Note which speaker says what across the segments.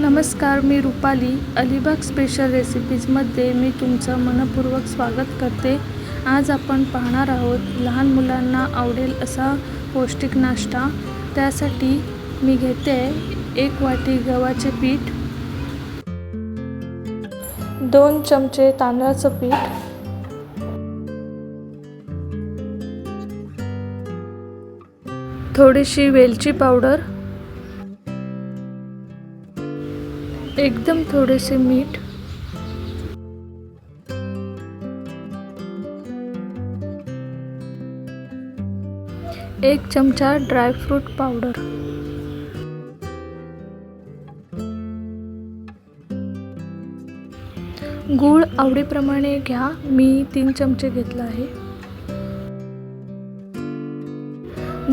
Speaker 1: नमस्कार मी रुपाली. अलिबाग स्पेशल रेसिपीजमध्ये मी तुमचं मनपूर्वक स्वागत करते. आज आपण पाहणार आहोत लहान मुलांना आवडेल असा पौष्टिक नाश्ता. त्यासाठी मी घेते एक वाटी गव्हाचे पीठ दोन चमचे तांदळाचं पीठ थोडीशी वेलची पावडर एकदम थोडेसे मीठ. एक चमचा ड्रायफ्रूट पावडर गूळ आवडीप्रमाणे घ्या. मी तीन चमचे घेतला आहे.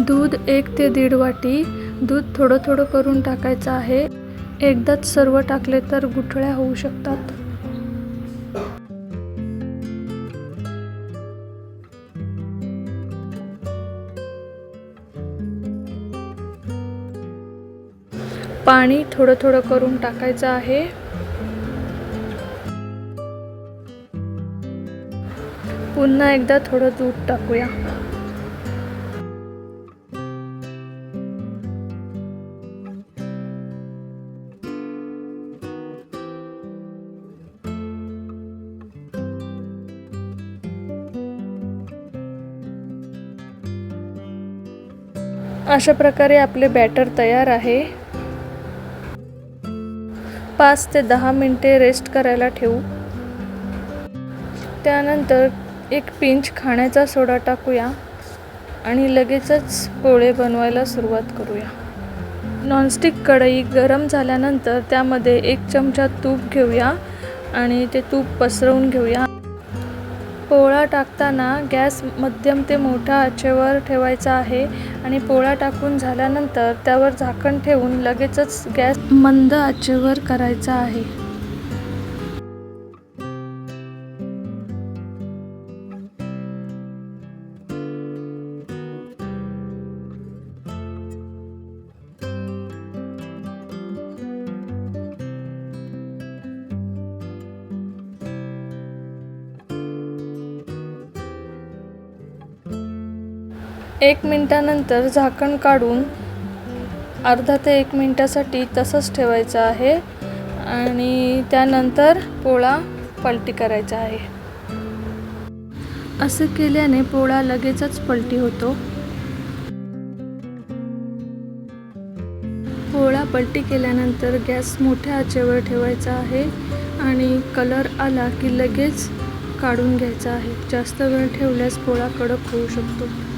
Speaker 1: दूध एक ते दीड वाटी. दूध थोडं थोडं करून टाकायचं आहे. एकदाच सर्व टाकले तर गुठळ्या होऊ शकतात. पाणी थोडं थोडं करून टाकायचं आहे. पुन्हा एकदा थोडं दूध टाकूया. अशा प्रकारे आपले बॅटर तयार आहे. पाच ते दहा मिनटे रेस्ट करायला ठेवू. त्यानंतर एक पिंच खाण्याचा सोडा टाकूया आणि लगेचच पोळे बनवायला सुरुवात करूया. नॉनस्टिक कढई गरम झाल्यानंतर त्यामध्ये एक चमचा तूप घेऊया आणि ते तूप पसरवून घेऊया. पोळा टाकताना गॅस मध्यम ते मोठ्या आचेवर ठेवायचा आहे आणि पोळा टाकून झाल्यानंतर त्यावर झाकण ठेवून लगेचच गॅस मंद आचेवर करायचा आहे. एक मिनटानंतर झाकण काढून अर्धा ते एक मिनटासाठी तसंच ठेवायचं आहे आणि त्यानंतर पोळा पलटी करायचा आहे. असं केल्याने पोळा लगेचच पलटी होतो. पोळा पलटी केल्यानंतर गॅस मोठ्या आचेवर ठेवायचा आहे आणि कलर आला की लगेच काढून घ्यायचा आहे. जास्त वेळ ठेवल्यास पोळा कडक होऊ शकतो.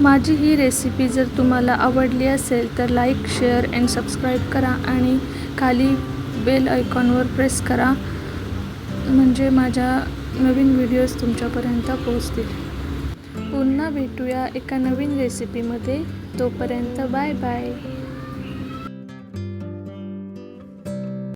Speaker 1: माझी ही रेसिपी जर तुम्हाला आवडली असेल तर लाईक शेअर अँड सबस्क्राईब करा आणि खाली बेल आयकॉनवर प्रेस करा. म्हणजे माझ्या नवीन व्हिडिओज तुमच्यापर्यंत पोहोचतील. पुन्हा भेटूया एका नवीन रेसिपीमध्ये तोपर्यंत बाय बाय